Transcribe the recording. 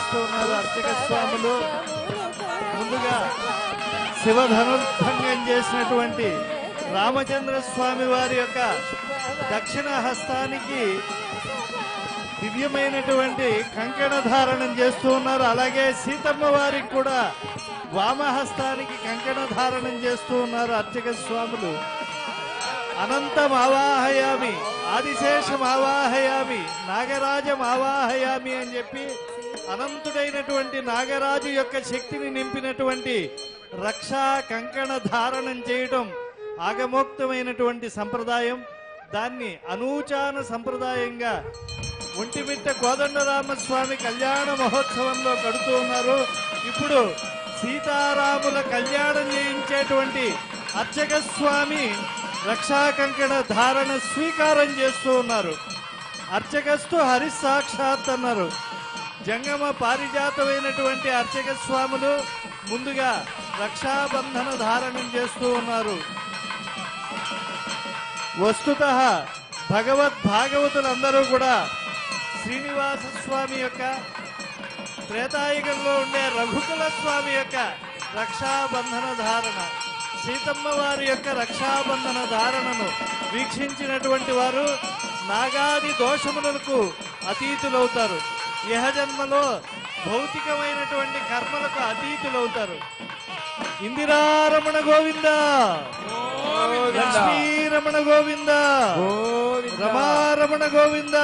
చేస్తూ ఉన్నారు అర్చక స్వాములు. ముందుగా శివధనుర్భంగం చేసినటువంటి రామచంద్ర స్వామి వారి యొక్క దక్షిణ హస్తానికి దివ్యమైనటువంటి కంకణ ధారణం చేస్తూ ఉన్నారు. అలాగే సీతమ్మ వారికి కూడా వామహస్తానికి కంకణ ధారణం చేస్తూ ఉన్నారు అర్చక స్వాములు. అనంతం ఆవాహయామి ఆదిశేషం ఆవాహయామి నాగరాజం ఆవాహయామి అని చెప్పి అనంతుడైనటువంటి నాగరాజు యొక్క శక్తిని నింపినటువంటి రక్షా కంకణ ధారణం చేయటం ఆగమోక్తమైనటువంటి సంప్రదాయం. దాన్ని అనూచాన సంప్రదాయంగా ఒంటిమిట్ట కోదండరామస్వామి కళ్యాణ మహోత్సవంలో కడుతూ ఉన్నారు. ఇప్పుడు సీతారాముల కళ్యాణం చేయించేటువంటి అర్చక స్వామి రక్షా కంకణ ధారణ స్వీకారం చేస్తూ ఉన్నారు. అర్చకస్తు హరిసాక్షాత్ అన్నారు జంగమ పారిజాతమైనటువంటి అర్చక స్వాములు ముందుగా రక్షాబంధన ధారణం చేస్తూ ఉన్నారు. వస్తుత భగవద్ భాగవతులందరూ కూడా శ్రీనివాస స్వామి యొక్క త్రేతాయుగంలో ఉండే రఘుకుల స్వామి యొక్క రక్షాబంధన ధారణ సీతమ్మ వారి యొక్క రక్షాబంధన ధారణను వీక్షించినటువంటి వారు నాగాది దోషములకు అతీతులవుతారు. ఇహ జన్మలో భౌతికమైనటువంటి కర్మలకు అతీతులవుతారు. ఇందిరారమణ గోవింద. లక్ష్మీరమణ గోవింద. రమారమణ గోవింద.